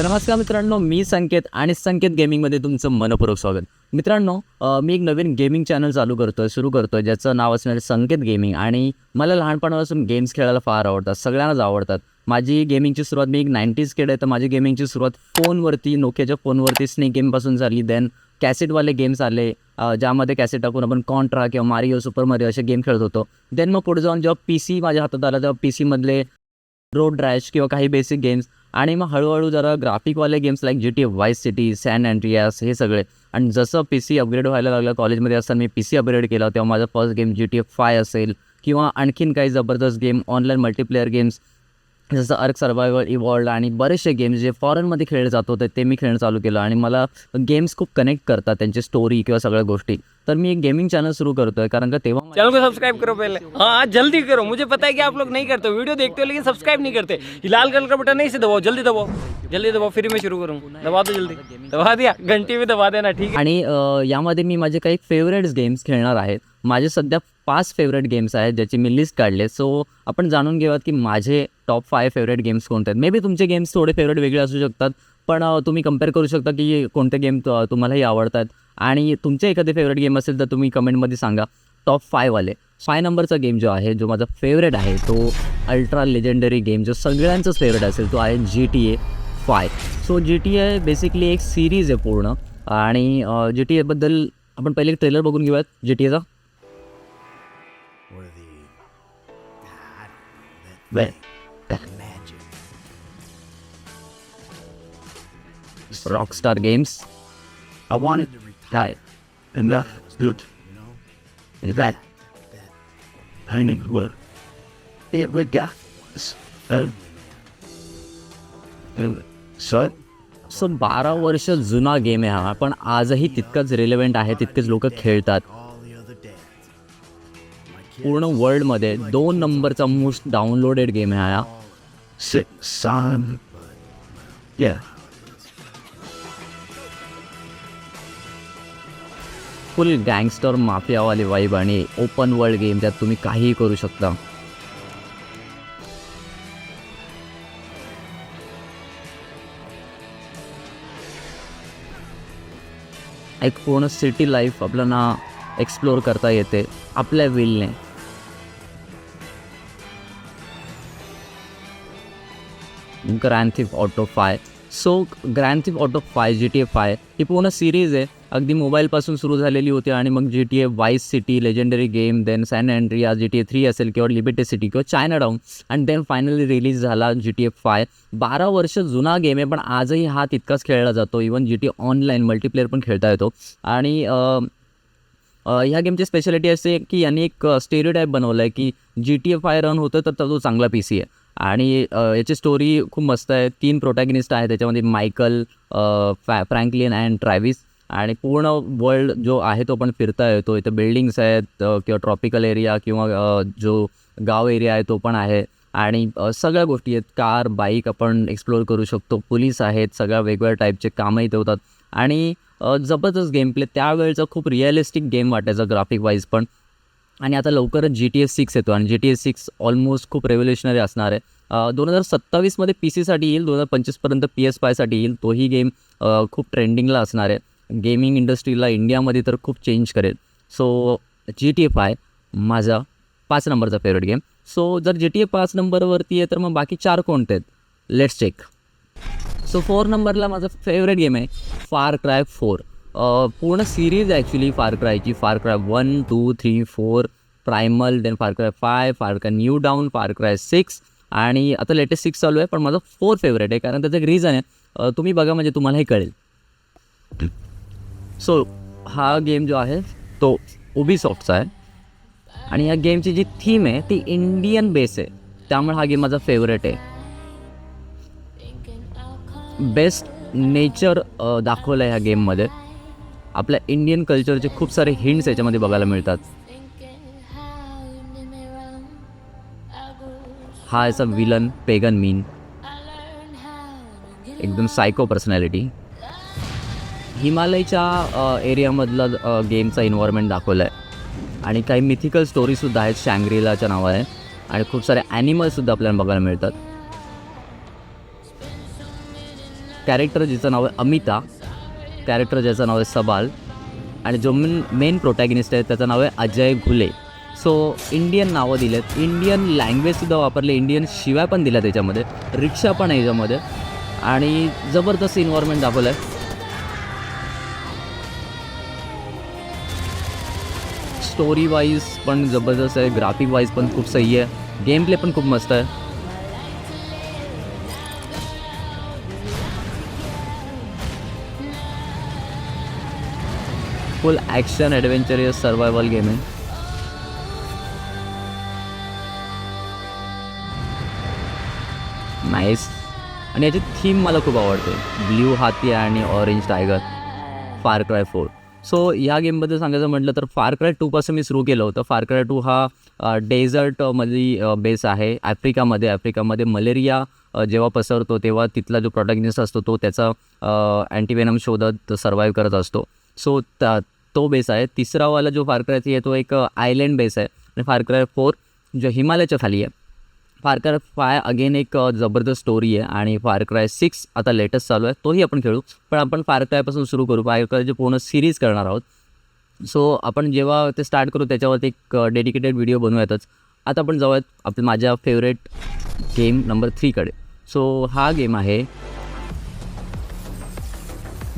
तर नमस्कार मित्रांनो मी संकेत आणि संकेत गेमिंगमध्ये तुमचं मनपूर्वक स्वागत. मित्रांनो मी एक नवीन गेमिंग चॅनल चालू करतो आहे सुरू करतो आहे ज्याचं नाव असणार संकेत गेमिंग आणि मला लहानपणापासून गेम्स खेळायला फार आवडतात सगळ्यांनाच आवडतात. माझी गेमिंगची सुरुवात मी एक नाईन्टीज खेळ आहे तर माझी गेमिंगची सुरुवात फोनवरती नोकियाच्या फोनवरती स्नेक गेमपासून झाली. देन कॅसेटवाले गेम्स आले ज्यामध्ये कॅसेट टाकून आपण कॉन्ट्रा किंवा मारिओ सुपर मारिओ असे गेम खेळत होतो. देन मग पुढे जाऊन जेव्हा पी सी माझ्या हातात आला तेव्हा पी सीमधले रोड रॅश किंवा काही बेसिक गेम्स आणि मग हळूहळू जरा ग्राफिकवाले games like G T Vice City San Andreas हे सगळे. आणि जसं पी सी अपग्रेड व्हायला लागलं कॉलेजमध्ये असताना मी पी सी अपग्रेड केला तेव्हा माझा first game G T F five असेल. किंवा आणखीन काही जबरदस्त गेम ऑनलाईन मल्टीप्लेअर गेम्स जसं अर्क सर्वायवल इवॉल्ड आणि बरेचसे गेम्स जे फॉरेनमध्ये खेळले जात होते ते मी खेळणं चालू केलं. आणि मला गेम्स खूप कनेक्ट करतात त्यांची स्टोरी किंवा सगळ्या गोष्टी. तर मी एक गेमिंग चॅनल सुरू करतोय कारण का तेव्हा चैनल को सब्सक्राइब करो पहले। हाँ जल्दी करो। मुझे पता है कि आप लोग नहीं करते हो वीडियो देखते हो लेकिन सब्सक्राइब नहीं करते। ये लाल कलर का बटन नहीं से दबाओ जल्दी दबाओ। जल्दी दबाओ फिर मैं शुरू करूँ दबा दो जल्दी। दबा दिया। घंटी भी दबा देना ठीक है? आणि अ, यामध्ये मी माझे काही फेवरेट्स गेम्स खेळणार आहेत. माझे सध्या पाच फेवरेट गेम्स आहेत ज्याची मी लिस्ट काढले सो आपण जाणून घेऊयात की माझे टॉप फाय फेवरेट गेम्स कोणते आहेत. मे बी तुमचे गेम्स थोडे फेवरेट वेगळे असू शकतात. पण तुम्ही कंपेअर करू शकता की कोणते गेम तुम्हालाही आवडतात. आणि तुमचे एखादे फेवरेट गेम असेल तर तुम्ही कमेंटमध्ये सांगा. टॉप फायवाले फाय नंबरचा गेम जो आहे जो माझा फेवरेट आहे तो अल्ट्रा लेजेंडरी गेम जो सगळ्यांचाच फेवरेट असेल तो आहे G T A five so G T A basically एक सिरीज आहे पूर्ण. आणि जी टी एबद्दल आपण पहिले ट्रेलर बघून घेऊयात. जी टी एचा Rockstar Games I wanted to retire, and that was good. And that of what it. Uh, uh, so so बारा वर्ष जुना गेम आहे हा पण आजही तितकंच रिलेव्हंट आहे तितकेच लोक खेळतात पूर्ण वर्ल्डमध्ये दोन नंबरचा मोस्ट डाउनलोडेड गेम आहे हा फुल गँगस्टर माफियावाली वाईब आणि ओपन वर्ल्ड गेम ज्यात तुम्ही काहीही करू शकता. एक पूर्ण सिटी लाईफ आपल्याला एक्सप्लोअर करता येते आपल्या विलने Grand Theft Auto five so Grand Theft Auto five G T A five ही पूर्ण सिरीज आहे. अगदी मोबाईलपासून सुरू झालेली होती आणि मग G T A Vice City legendary game then San Andreas G T A three असेल किंवा लिबिटे सिटी किंवा Chinatown and then finally release झाला जी टी ए फाय बारा वर्ष जुना गेम आहे पण आजही हा तितकाच खेळला जातो. Even G T online multiplayer पण खेळता येतो. आणि ह्या गेमची स्पेशालिटी असे की यांनी एक स्टेरियो टाईप बनवलं आहे की G T F five run होतं तर तो चांगला पी सी आहे. आणि याची स्टोरी खूप मस्त आहे. तीन प्रोटॅगनिस्ट आहेत. त्याच्यामध्ये मायकल फॅ फ्रँकलिन अँड ट्रॅव्हिस आणि पूर्ण वर्ल्ड जो आहे तो पण फिरता येतो. इथं बिल्डिंग्स आहेत किंवा ट्रॉपिकल एरिया किंवा जो गाव एरिया आहे तो पण आहे. आणि सगळ्या गोष्टी आहेत. कार बाईक आपण एक्सप्लोअर करू शकतो. पोलीस आहेत सगळ्या वेगवेगळ्या टाईपचे कामं इथे होतात. आणि जबरदस्त गेम प्ले त्यावेळेचा खूप रिअलिस्टिक गेम वाटायचा ग्राफिक वाईज पण. आणि आता लवकरच जी टी एस सिक्स येतो. आणि G T S six almost खूप रेव्होल्युशनरी असणार आहे. दोन हजार सत्तावीसमध्ये पी सीसाठी येईल. दोन हजार पंचवीसपर्यंत पी एस फायसाठी येईल. तोही गेम खूप ट्रेंडिंगला असणार आहे. गेमिंग इंडस्ट्रीला इंडियामध्ये तर खूप चेंज करेल. So G T F I माझा पाच नंबरचा फेवरेट गेम सो जर जी टी ए पाच नंबरवरती आहे तर मग बाकी चार कोणते आहेत? लेट्स चेक सो फोर नंबरला माझा फेवरेट गेम आहे फार क्राय फोर पूर्ण सिरीज ॲक्च्युली फार क्रायची Far Cry one two three four Primal then Far Cry five Far Cry New Dawn Far Cry six आणि आता लेटेस्ट सिक्स चालू आहे पण माझा फोर फेवरेट आहे कारण त्याचं एक रिझन आहे. तुम्ही बघा म्हणजे तुम्हालाही कळेल. सो हा गेम जो आहे तो उबी सॉफ्टचा आहे. आणि या गेमची जी थीम आहे ती इंडियन बेस आहे. त्यामुळे हा गेम माझा फेवरेट आहे. बेस्ट नेचर दाखवलं आहे ह्या गेममध्ये आपल्या इंडियन कल्चरचे खूप सारे हिंट्स याच्यामध्ये बघायला मिळतात. हा याचा विलन पेगन मीन एकदम सायको पर्सनॅलिटी हिमालयच्या एरियामधला एरियामधलं गेमचा इन्व्हायरमेंट दाखवलं आहे आणि काही मिथिकल स्टोरीसुद्धा आहेत शँग्रीलाच्या नावाने. आणि खूप सारे ॲनिमल्ससुद्धा आपल्याला बघायला मिळतात. कॅरेक्टर जिचं नाव आहे अमिता. कॅरेक्टर ज्याचं नाव आहे सबाल. आणि जो मेन मेन प्रोटॅगिनिस्ट आहे त्याचं नाव आहे अजय घुले. सो इंडियन नावं दिलेत. इंडियन लँग्वेजसुद्धा वापरले. इंडियन शिवाय पण दिल्या त्याच्यामध्ये. रिक्षा पण आहे याच्यामध्ये. आणि जबरदस्त इन्व्हायरमेंट दाखवलं आहे स्टोरी वाईज पण जबरदस्त आहे ग्राफिक वाईज पण खूप सही आहे. गेम प्ले पण खूप मस्त आहे. Full action adventurous survival game आहे नाईस आणि याची थीम मला खूप आवडते. ब्ल्यू हाती आणि orange tiger Far Cry four so या गेमबद्दल सांगायचं म्हटलं तर फार क्राय टूपासून मी सुरू केलं होतं. फार क्राय टू हा डेझर्टमधली बेस आहे. आफ्रिकामध्ये आफ्रिकामध्ये मलेरिया जेव्हा पसरतो तेव्हा तिथला जो प्रोटॅगनिस्ट असतो तो त्याचा अँटीवेनम शोधत सर्वाईव्ह करत असतो. सो त्या तो बेस आहे. तिसरावाला जो फारक्रायचा आहे तो एक आयलँड बेस आहे. आणि फारक्राय फोर जो हिमालयाच्या खाली आहे. फार क्राय फाय अगेन एक जबरदस्त स्टोरी आहे आणि फार क्राय सिक्स आता लेटेस्ट चालू आहे तोही आपण खेळू. पण आपण फार क्रायपासून सुरू करू फार क्रायची पूर्ण सिरीज करणार आहोत. सो आपण जेव्हा ते स्टार्ट करू त्याच्यावरती एक डेडिकेटेड व्हिडिओ बनवूयातच. आता आपण जाऊयात आपल्या माझ्या फेवरेट गेम नंबर थ्रीकडे सो हा गेम आहे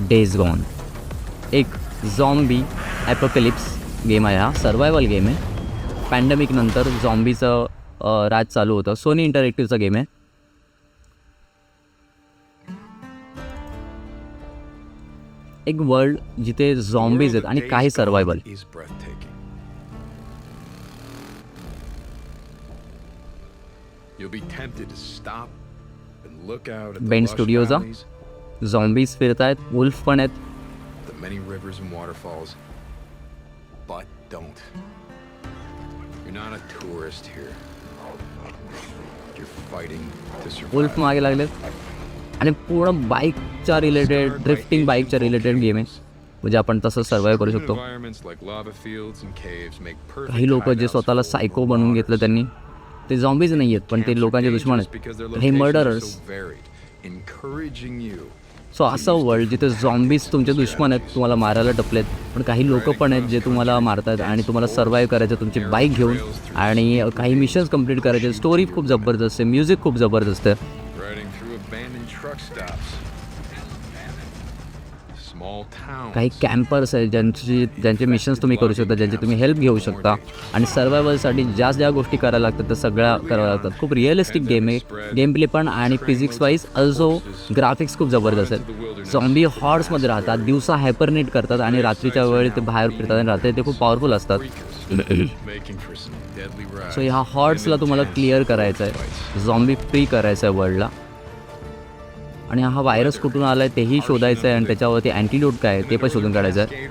डेज गॉन एक झॉम्बी ॲपोकलिप्स गेम आहे हा. सर्वायवल गेम आहे. पॅन्डेमिकनंतर झॉम्बीचं राज चालू होतं. सोनी इंटरॅक्टिव्हचा गेम आहे. एक वर्ल्ड जिथे झॉम्बीज आहेत आणि काही सर्वायवल बेन स्टुडिओ झॉम्बीज फिरत आहेत वुल्फ पण आहेत. But don't. You're not a tourist here. Wolf मागे लागलेत. आणि पूर्ण बाईकच्या रिलेटेड ड्रिफ्टिंग बाईकच्या रिलेटेड गेम आहे. म्हणजे आपण तसं सर्वाईव्ह करू शकतो. काही लोक जे स्वतःला सायको बनवून घेतलं त्यांनी ते झॉम्बीज नाही आहेत पण ते लोकांचे दुश्मन आहेत. हे मर्डरर्स सो असं वर्ल्ड जिथे झॉम्बीज तुमचे दुश्मन आहेत तुम्हाला मारायला टपलेत. पण काही लोक पण आहेत जे तुम्हाला मारतात आणि तुम्हाला सर्वाईव्ह करायचं तुमची बाईक घेऊन. आणि काही मिशन्स कंप्लीट करायचे. स्टोरी खूप जबरदस्त आहे. म्युझिक खूप जबरदस्त आहे. काही कॅम्पर्स आहेत ज्यांची ज्यांचे मिशन्स तुम्ही करू शकता ज्यांची तुम्ही हेल्प घेऊ शकता. आणि सर्वायवलसाठी ज्या ज्या गोष्टी करायला लागतात त्या सगळ्या कराव्या लागतात. खूप रिअलिस्टिक गेम आहे. गेम प्ले पण आणि फिजिक्स वाईज अल्सो ग्राफिक्स खूप जबरदस्त आहेत. झॉम्बी हॉर्ड्समध्ये राहतात दिवसा हायपरनेट करतात आणि रात्रीच्या वेळी ते बाहेर फिरतात आणि रात्री ते खूप पॉवरफुल असतात. सो ह्या हॉर्ड्सला तुम्हाला क्लिअर करायचं आहे झॉम्बी फ्री करायचं आहे वर्ल्डला आणि हा व्हायरस कुठून आला आहे तेही शोधायचं आहे आणि त्याच्यावरती अँटीडोट काय आहे ते पण शोधून काढायचं आहे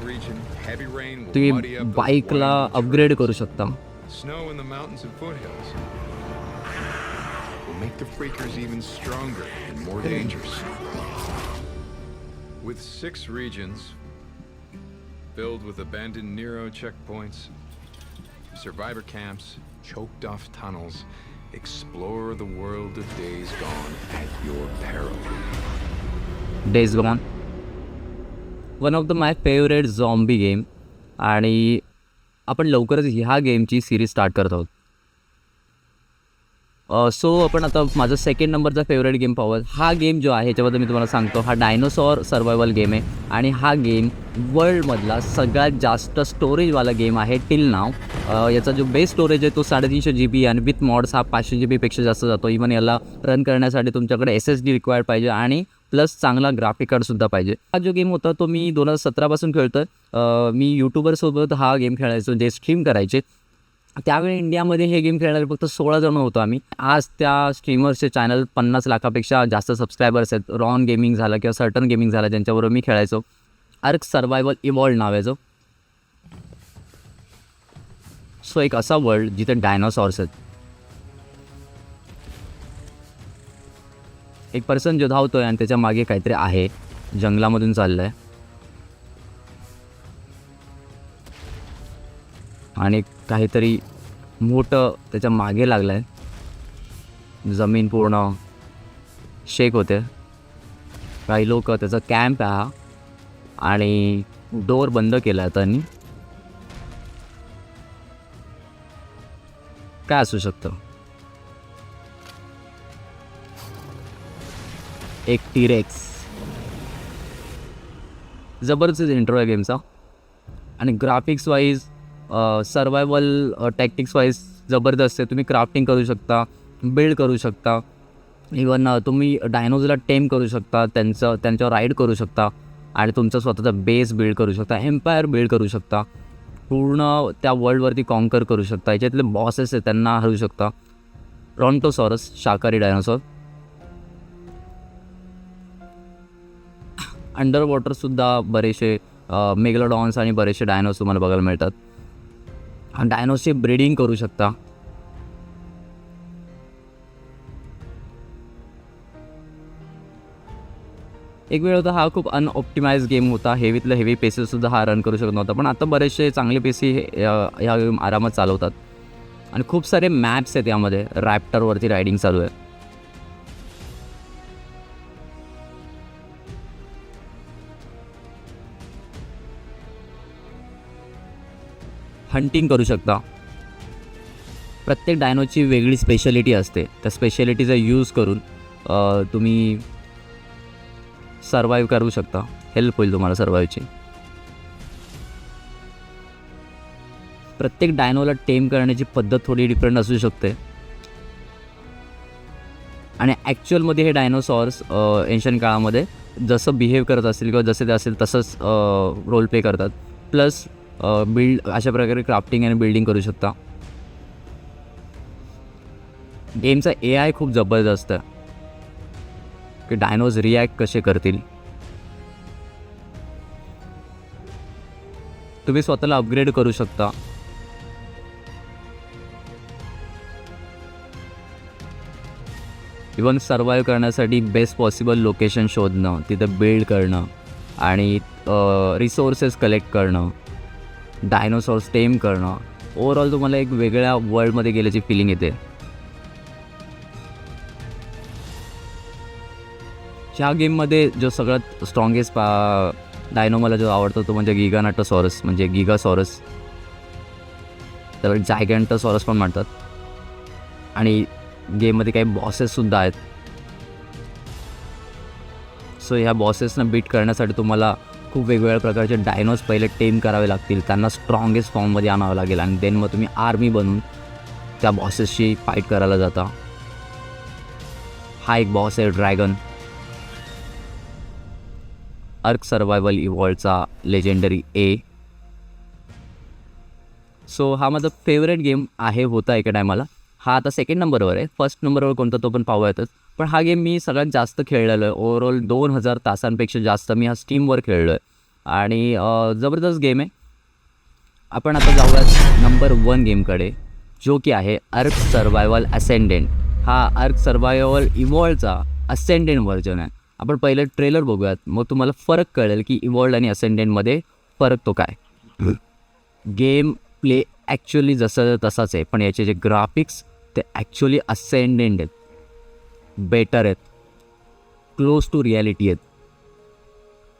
तुम्ही बाईकला अपग्रेड करू शकता With six regions filled with abandoned Nero checkpoints, survivor camps, choked off tunnels, explore the world of days gone at your peril. Days Gone one of the my favourite zombie game आणि आपण लवकरच ह्या गेमची series start करत आहोत. So आपण आता माझा second नंबरचा फेवरेट गेम पाहूयात हा गेम जो आहे ह्याच्याबद्दल मी तुम्हाला सांगतो. हा डायनोसॉर सर्वायवल गेम आहे. आणि हा गेम वर्ल्डमधला सगळ्यात जास्त स्टोरेजवाला गेम आहे टिल नाव याचा जो बेस्ट स्टोरेज आहे तो साडेतीनशे जी बी आणि विथ मॉड्स हा पाचशे जी बीपेक्षा जास्त जातो. इव्हन याला रन करण्यासाठी तुमच्याकडे एस एस डी रिक्वायर्ड पाहिजे आणि प्लस चांगला ग्राफिक कार्डसुद्धा पाहिजे. हा जो गेम होता तो मी दोन हजार सतरापासून खेळतो आहे मी यूट्यूबरसोबत हा गेम खेळायचो जे स्ट्रीम करायचे. त्यावेळी इंडियामध्ये हे गेम खेळणारे फक्त सोळा जण होतो आम्ही. आज त्या स्ट्रीमर्सचे चॅनल पन्नास लाखापेक्षा जास्त सबस्क्रायबर्स आहेत. रॉन गेमिंग झालं किंवा सर्टन गेमिंग झालं ज्यांच्याबरोबर मी खेळायचो. अर्क सर्वायवल इवॉल्ड नाव आहे जो सो एक असा वर्ल्ड जिथे डायनॉसॉर्स आहेत. एक पर्सन जो धावतोय आणि त्याच्यामागे काहीतरी आहे जंगलामधून चाललं आहे आणि काहीतरी मोठं त्याच्यामागे लागलं आहे जमीन पूर्ण शेक होते. काही लोक त्याचा कॅम्प आहे हा. आणि डोअर बंद केला आहे त्यांनी. काय असू शकतं? एक टिरेक्स जबरदस्त इंट्रो आहे गेमचा आणि graphics wise survival tactics wise जबरदस्त आहे. तुम्ही क्राफ्टिंग करू शकता बिल्ड करू शकता. इवन तुम्ही डायनोजला टेम करू शकता त्यांचं त्यांच्यावर राईड करू शकता. आणि तुमचा स्वतःचा बेस बिल्ड करू शकता एम्पायर बिल्ड करू शकता. पूर्ण त्या वर्ल्डवरती कॉन्कर करू शकता. याच्यातले बॉसेस आहेत त्यांना हरवू शकता. रॉन्टोसॉरस शाकाहारी डायनोसॉर अंडर वॉटरसुद्धा बरेचसे मेगलोडॉन्स आणि बरेचसे डायनोस तुम्हाला बघायला मिळतात. डायनोसची ब्रीडिंग करू शकता. एक वेळ होता हा खूप अनऑप्टिमाइज गेम होता. हेवीतलं हेवी पेसेससुद्धा हा रन करू शकत नव्हता. पण आता बरेचसे चांगले पेसी हे या ह्या गेम आरामात चालवतात. आणि खूप सारे मॅप्स आहेत यामध्ये. रॅप्टरवरती रायडिंग चालू आहे. हंटिंग करू शकता. प्रत्येक डायनोची वेगळी स्पेशालिटी असते. त्या स्पेशालिटीचा यूज करून तुम्ही सर्वाईव्ह करू शकता. हेल्प होईल तुम्हाला सर्वाईव्हची प्रत्येक डायनोला टेम करण्याची पद्धत थोडी डिफरंट असू शकते. आणि ॲक्च्युअलमध्ये हे डायनोसॉर्स एन्शन काळामध्ये जसं बिहेव करत असतील किंवा जसे ते असेल तसंच रोल प्ले करतात. प्लस बिल्ड अशा प्रकारे क्राफ्टिंग आणि बिल्डिंग करू शकता. गेमचा ए आय खूप जबरदस्त आहे. की डायनोज रिॲक्ट कसे करतील? तुम्ही स्वतःला अपग्रेड करू शकता. इवन सर्वाईव्ह करण्यासाठी बेस्ट पॉसिबल लोकेशन शोधणं तिथं बिल्ड करणं आणि रिसोर्सेस कलेक्ट करणं. डायनोसॉर्स टेम करणं. ओवरऑल तुम्हाला एक वेगळ्या वर्ल्डमध्ये गेल्याची फिलिंग येते. ह्या गेममध्ये जो सगळ्यात स्ट्रॉंगेस्ट पा डायनो मला जो आवडतो तो म्हणजे गिगानाटोसॉरस म्हणजे गिगा सॉरस त्याला जायगॅन्टोसॉरस पण म्हणतात. आणि गेममध्ये काही बॉसेससुद्धा आहेत. सो ह्या बॉसेसना बीट करण्यासाठी तुम्हाला खूप वेगवेगळ्या प्रकारचे डायनोज पहिले टेम करावे लागतील. त्यांना स्ट्रॉंगेस्ट फॉर्ममध्ये आणावं लागेल आणि देन मग तुम्ही आर्मी बनून त्या बॉसेसशी फाईट करायला जाता. हा एक बॉस आहे ड्रॅगन अर्क सर्वायवल इव्हॉल्डचा लेजेंडरी ए सो हा माझा फेवरेट गेम आहे होता एका टायमाला हा आता सेकंड नंबरवर आहे. फर्स्ट नंबरवर कोणता तो पण पाहूयातच. येतच पण हा गेम मी सगळ्यात जास्त खेळलेलो आहे. ओव्हरऑल दोन हजार तासांपेक्षा जास्त मी हा स्टीमवर खेळलो आहे आणि जबरदस्त गेम आहे. आपण आता जाऊयात नंबर वन गेमकडे जो की आहे अर्क सर्वायवल असेंडेंट हा अर्क सर्वायवल इवॉल्डचा असेंडेंट व्हर्जन आहे. आपण पहिले ट्रेलर बघूयात. मग तुम्हाला फरक कळेल की इवॉल्ड आणि असेंडेंटमध्ये फरक तो काय. गेम प्ले ॲक्च्युली जसं तसाच आहे. पण याचे जे ग्राफिक्स ते ॲक्च्युली असेंडेंट आहेत. बेटर आहेत. क्लोज टू रिॲलिटी आहेत.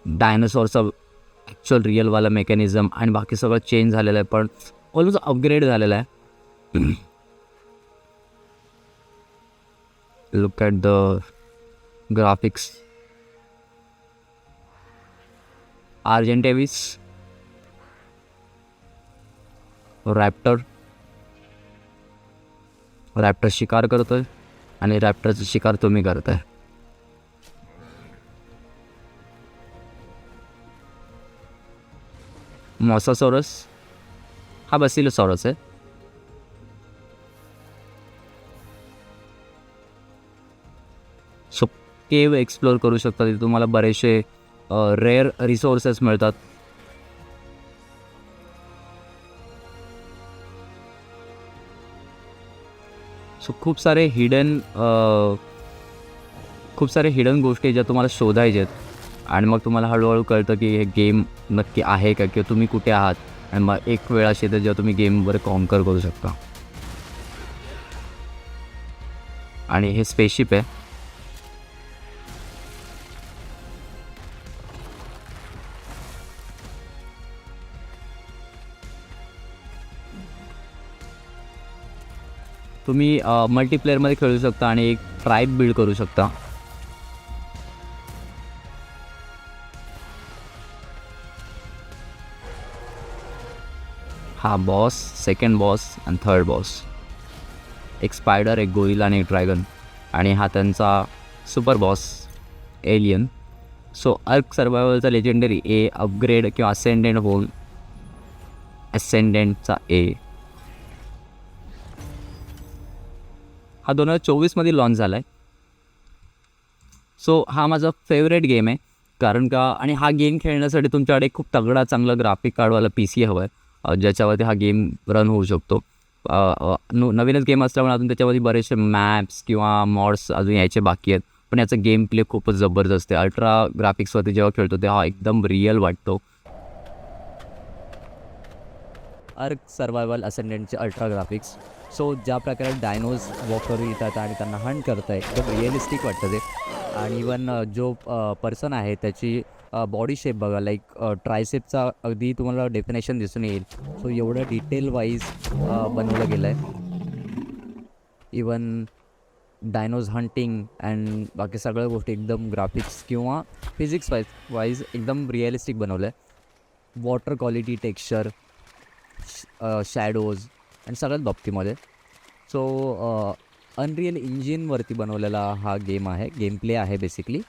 डायनासॉरचा ॲक्च्युअल रिअलवाला मेकॅनिझम आणि बाकी सगळं चेंज झालेलं आहे पण ऑलमोस्ट अपग्रेड झालेला आहे. Look at the graphics Argentavis raptor raptor शिकार करतोय. आणि रॅप्टरचा शिकार तुम्ही करताय. मॉसासॉरस? हा बसिलोसॉरस आहे. सो केव एक्सप्लोअर करू शकता तिथे तुम्हाला बरेचसे रेअर रिसोर्सेस मिळतात. सो खूप सारे हिडन खूप सारे हिडन गोष्टी ज्या तुम्हाला शोधायच्या आहेत. आणि मग तुम्हाला हळूहळू कळतं की हे गेम नक्की आहे का? किंवा तुम्ही कुठे आहात? आणि मग एक वेळ अशी येते जेव्हा तुम्ही गेमवर कॉन्कर करू शकता. आणि हे स्पेसशिप आहे. तुम्ही मल्टीप्लेअरमध्ये खेळू शकता आणि एक ट्राईब बिल्ड करू शकता. हा बॉस सेकंड बॉस आणि थर्ड बॉस एक स्पायडर एक गोरिला आणि एक ड्रॅगन आणि हा त्यांचा super boss alien so Ark सर्वायवलचा लेजेंडरी ए अपग्रेड किंवा असेंडेंट होऊन असेंडेंटचा ए हा दोन हजार चोवीसमध्ये लॉन्च झाला आहे सो हा माझा फेवरेट गेम आहे. कारण का आणि हा गेम खेळण्यासाठी तुमच्याकडे खूप तगडा चांगला ग्राफिक कार्डवाला पी सी हवं आहे ज्याच्यावरती हा गेम रन होऊ शकतो. नवीनच गेम असल्यामुळे अजून त्याच्यामध्ये बरेचसे मॅप्स किंवा मॉड्स अजून यायचे बाकी आहेत. पण याचा गेम प्ले खूपच जबरदस्त आहे. अल्ट्रा ग्राफिक्सवरती जेव्हा खेळतो तेव्हा एकदम रिअल वाटतो. अर्क सर्वायवल असेंडेंटचे अल्ट्रा ग्राफिक्स सो ज्या प्रकारे डायनोज वॉक करून येतात आणि त्यांना हंट करत आहे एकदम रिअलिस्टिक वाटतं ते. आणि इवन जो पर्सन आहे त्याची बॉडी शेप बघा लाईक ट्रायसेपचा अगदी तुम्हाला डेफिनेशन दिसून येईल. सो एवढं डिटेल वाईज बनवलं गेलं आहे इवन डायनोज हंटिंग अँड बाकी सगळ्या गोष्टी एकदम ग्राफिक्स किंवा फिजिक्स वाईज वाईज एकदम रिअलिस्टिक बनवलं आहे वॉटर क्वालिटी टेक्स्चर शॅडोज आणि सगळ्याच बाबतीमध्ये. सो अनरियल इंजिनवरती बनवलेला हा गेम आहे. गेम प्ले आहे बेसिकली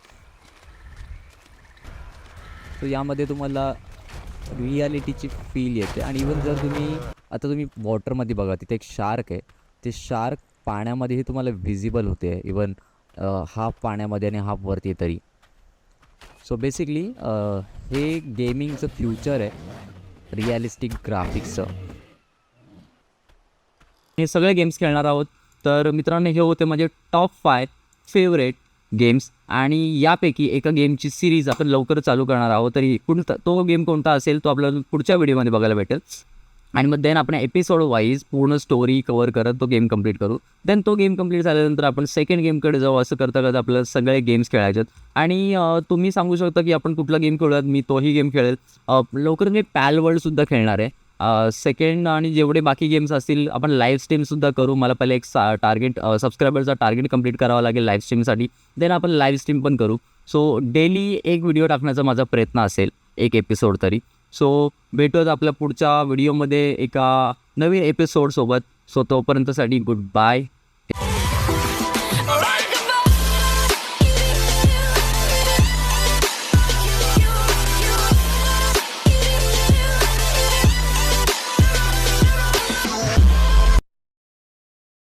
सो यामध्ये तुम्हाला रियालिटीची फील येते. आणि इवन जर तुम्ही आता तुम्ही वॉटरमध्ये बघा तिथे एक शार्क आहे. ते शार्क पाण्यामध्येही तुम्हाला व्हिजिबल होते. इवन हाफ पाण्यामध्ये आणि हाफ वरती तरी. सो बेसिकली हे गेमिंगचं फ्युचर आहे. रिॲलिस्टिक ग्राफिक्सचं हे सगळे गेम्स खेळणार आहोत. तर मित्रांनो हे होते माझे टॉप फाय फेवरेट गेम्स आणि यापैकी एका गेमची सिरीज आपण लवकर चालू करणार आहोत. तरी कोणता तो गेम कोणता असेल तो आपल्याला पुढच्या व्हिडिओमध्ये बघायला भेटेल. आणि मग देन आपण एपिसोड वाईज पूर्ण स्टोरी कवर करत तो गेम कंप्लीट करू. देन तो गेम कंप्लीट झाल्यानंतर आपण सेकंड गेमकडे जाऊ असं करता करता आपल्याला सगळे गेम्स खेळायचे आहेत. आणि तुम्ही सांगू शकता की आपण कुठला गेम खेळूयात मी तोही गेम खेळेल. लवकर मी पॅल वर्ल्डसुद्धा खेळणार आहे. सेकंड आणि जेवढे बाकी गेम्स असतील आपण लाईव्ह स्ट्रीमसुद्धा करू. मला पहिले एक सा टार्गेट सबस्क्रायबरचा टार्गेट कंप्लीट करावा लागेल लाईव्ह स्ट्रीमसाठी देन आपण लाईव्ह स्ट्रीम पण करू. सो डेली एक व्हिडिओ टाकण्याचा माझा प्रयत्न असेल एक एपिसोड तरी. सो भेटूयात आपल्या पुढच्या व्हिडिओमध्ये एका नवीन एपिसोडसोबत सो तोपर्यंतसाठी गुड बाय